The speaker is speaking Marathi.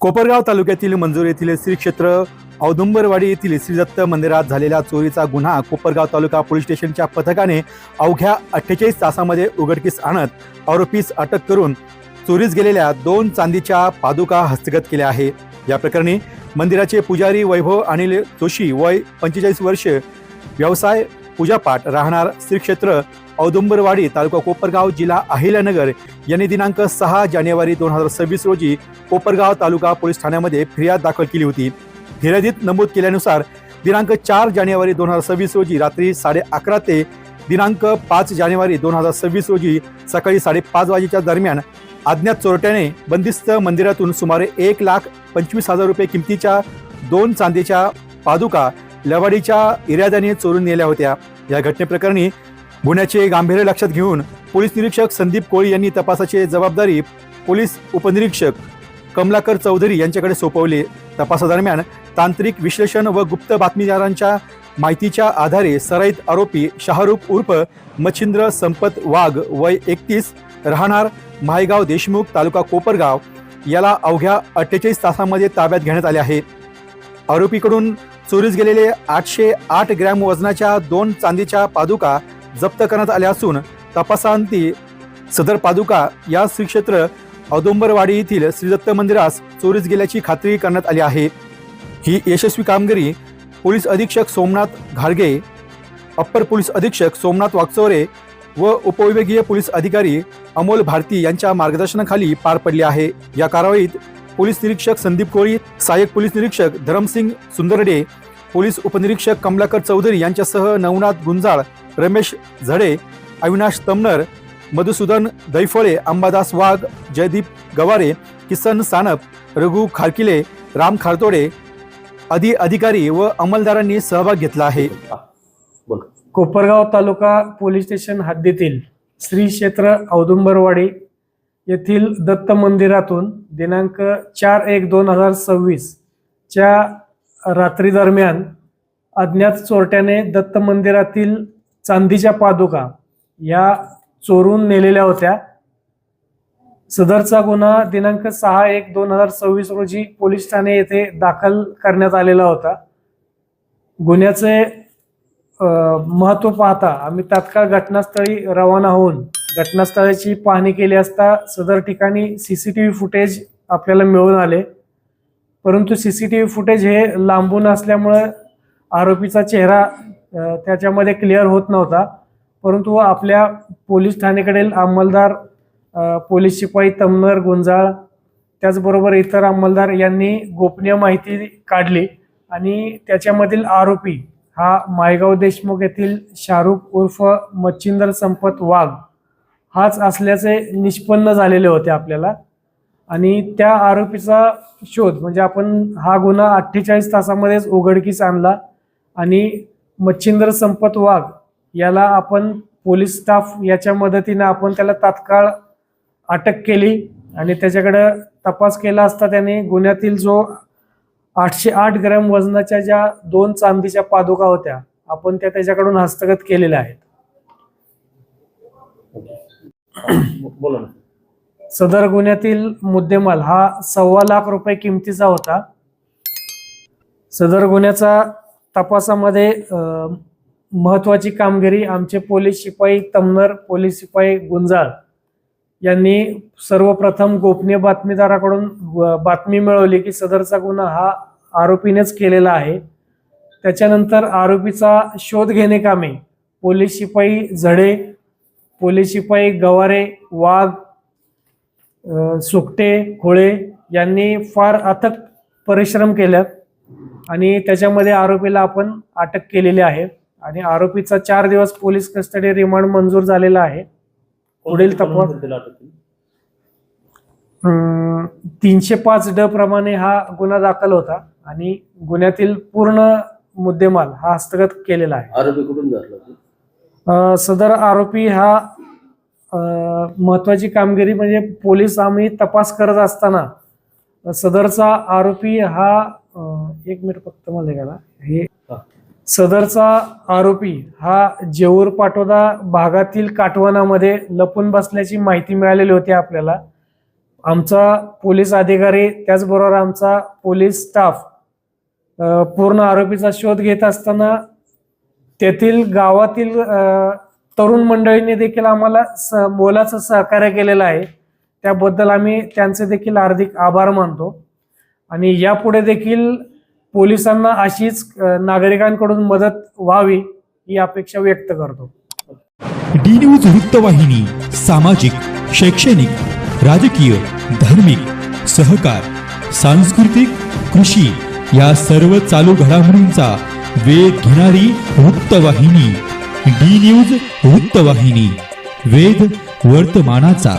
कोपरगाव तालुक्यातील मंजूर येथील श्री क्षेत्र औदुंबरवाडी येथील श्री दत्त मंदिरात झालेला चोरीचा गुन्हा कोपरगाव तालुका पोलीस स्टेशनच्या पथकाने अवघ्या अठ्ठेचाळीस तासामध्ये उघडकीस आणत आरोपीस अटक करून चोरीस गेलेल्या दोन चांदीच्या पादुका हस्तगत केल्या आहे. या प्रकरणी मंदिराचे पुजारी वैभव अनिल जोशी वय पंचेचाळीस वर्ष व्यवसाय पूजापाठ राहणार श्री क्षेत्र औदुंबरवाडी तालुका कोपरगाव जिल्हा अहिल्यानगर यांनी दिनांक सहा जानेवारी दोन हजार सव्वीस रोजी कोपरगाव तालुका पोलीस ठाण्यामध्ये फिर्याद दाखल केली होती. फिर्यादीत नमूद केल्यानुसार दिनांक चार जानेवारी दोन हजार सव्वीस रोजी रात्री साडे अकरा ते दिनांक पाच जानेवारी दोन हजार सव्वीस रोजी सकाळी साडेपाच वाजेच्या दरम्यान अज्ञात चोरट्याने बंदिस्त मंदिरातून सुमारे एक लाख पंचवीस हजार रुपये किमतीच्या दोन चांदीच्या पादुका लवाडीच्या इराद्याने चोरून नेल्या होत्या. या घटनेप्रकरणी गुन्ह्याचे गांभीर्य लक्षात घेऊन पोलीस निरीक्षक संदीप कोळी यांनी तपासाची जबाबदारी पोलीस उपनिरीक्षक कमलाकर चौधरी यांच्याकडे सोपवले. तपासादरम्यान तांत्रिक विश्लेषण व गुप्त बातमीदारांच्या माहितीच्या आधारे सराईत आरोपी शाहरुख उर्फ मच्छिंद्र संपत वाघ वय एकतीस राहणार मायगाव देशमुख तालुका कोपरगाव याला अवघ्या अठ्ठेचाळीस तासामध्ये ताब्यात घेण्यात आले आहे. आरोपीकडून चोरीस गेलेले आठशे आठ ग्रॅम वजनाच्या दोन चांदीच्या पादुका जप्त करण्यात आल्या असून तपासांती सदर पादुका या श्रीक्षेत्र औदुंबरवाडी येथील श्रीदत्त मंदिरास चोरीस गेल्याची खात्री करण्यात आली आहे. ही यशस्वी कामगिरी पोलीस अधीक्षक सोमनाथ घाडगे अप्पर पोलीस अधीक्षक सोमनाथ वागचोरे व उपविभागीय पोलीस अधिकारी अमोल भारती यांच्या मार्गदर्शनाखाली पार पडली आहे. या कारवाईत पोलीस निरीक्षक संदीप कोळी सहाय्यक पोलीस निरीक्षक धरमसिंग सुंदरडे पोलीस उपनिरीक्षक कमलाकर चौधरी यांच्यासह नवनाथ गुंजाळ रमेश झडे अविनाश तमनर मधुसूदन दैफळे अंबादास वाघ जयदीप गवारे किसन सानप रघु खारकिले राम खारतोडे आदी अधिकारी व अंमलदारांनी सहभाग घेतला आहे. कोपरगाव तालुका पोलीस स्टेशन हद्दीतील श्री क्षेत्र औदुंबरवाडी येथील दत्त मंदिरातून दिनांक चार एक दोन हजार सव्वीस च्या रात्री दरम्यान अज्ञात चोरट्याने दत्त मंदिरातील चांदीच्या पादुका या चोरून नेलेल्या होत्या. सदरचा गुन्हा दिनांक सहा एक दोन हजार सव्वीस रोजी पोलीस ठाणे येथे दाखल करण्यात आलेला होता. गुन्ह्याचे महत्त्व पाहता आम्ही तात्काळ घटनास्थळी रवाना होऊन घटनास्थळाची पाहणी केली असता सदर ठिकाणी C C T V footage आपल्याला मिळून आले. परंतु C C T V footage हे लांबून असल्यामुळं आरोपीचा चेहरा त्याच्यामध्ये क्लिअर होत नव्हता. परंतु आपल्या पोलीस ठाणेकडील अंमलदार पोलीस शिपाई तमनर गुंजाळ त्याचबरोबर इतर अंमलदार यांनी गोपनीय माहिती काढली आणि त्याच्यामधील आरोपी हा मायगाव देशमुख येथील शाहरुख उर्फ मच्छिंदर संपत वाघ हाच असल्याचे निष्पन्न झालेले होते आपल्याला. आणि त्या आरोपीचा शोध म्हणजे आपण हा गुन्हा अठ्ठेचाळीस तासामध्येच उघडकीस आणला आणि मच्छिंदर संपत वाघ याला आपण पोलीस स्टाफ याच्या मदतीने आपण त्याला तात्काळ अटक केली आणि त्याच्याकडं तपास केला असता त्याने गुन्ह्यातील जो आठशे आठ ग्रॅम वजनाच्या ज्या दोन चांदीच्या पादुका होत्या आपण त्या त्याच्याकडून हस्तगत केलेल्या आहेत. बोला ना. सदर गुन्ह्यातील मुद्देमाल हा सव्वा लाख रुपये किमतीचा होता. सदर गुन्ह्याचा तपासामध्ये महत्त्वाची कामगिरी आमचे पोलीस शिपाई तमनर पोलीस शिपाई गुंजाळ यांनी सर्वप्रथम गोपनीय बातमीदाराकडून व- बातमी मिळवली की सदरचा गुन्हा हा आरोपीनेच केलेला आहे. त्याच्यानंतर आरोपीचा शोध घेणे कामे पोलीस शिपाई झडे पोलीस शिपाई गवारे वाघ सुकटे खोळे यांनी फार अथक परिश्रम केल्यात. आणि त्याच्यामध्ये आरोपीला आपण अटक केलेली आहे. आणि आरोपीचा चार दिवस पोलीस कस्टडी रिमांड मंजूर झालेला आहे. पुढील तपास तीनशे पाच ड प्रमाणे हा गुन्हा दाखल होता. आणि गुन्ह्यातील पूर्ण मुद्देमाल हा हस्तगत केलेला आहे. आरोपी कुठून सदर आरोपी हा महत्वाची कामगिरी म्हणजे पोलीस आम्ही तपास करत असताना सदरचा आरोपी हा एक मिनिट फक्त मला गेला हे सदरचा आरोपी हा जेऊर पाटोदा भागातील काटवनामध्ये लपून बसल्याची माहिती मिळालेली होती आपल्याला. आमचा पोलीस अधिकारी त्याचबरोबर आमचा पोलीस स्टाफ पूर्ण आरोपीचा शोध घेत असताना तेथील गावातील तरुण मंडळींनी देखील आम्हाला स- मोलाचं सहकार्य केलेलं आहे. त्याबद्दल आम्ही त्यांचे देखील हार्दिक आभार मानतो. आणि यापुढे देखील पोलिसांना अशीच नागरिकांकडून मदत व्हावी ही अपेक्षा व्यक्त करतो. डी न्यूज वृत्तवाहिनी सामाजिक शैक्षणिक राजकीय धार्मिक सहकार सांस्कृतिक कृषी या सर्व चालू घडामोडींचा वेध घेणारी वृत्तवाहिनी डी न्यूज वृत्तवाहिनी वेध वर्तमानाचा.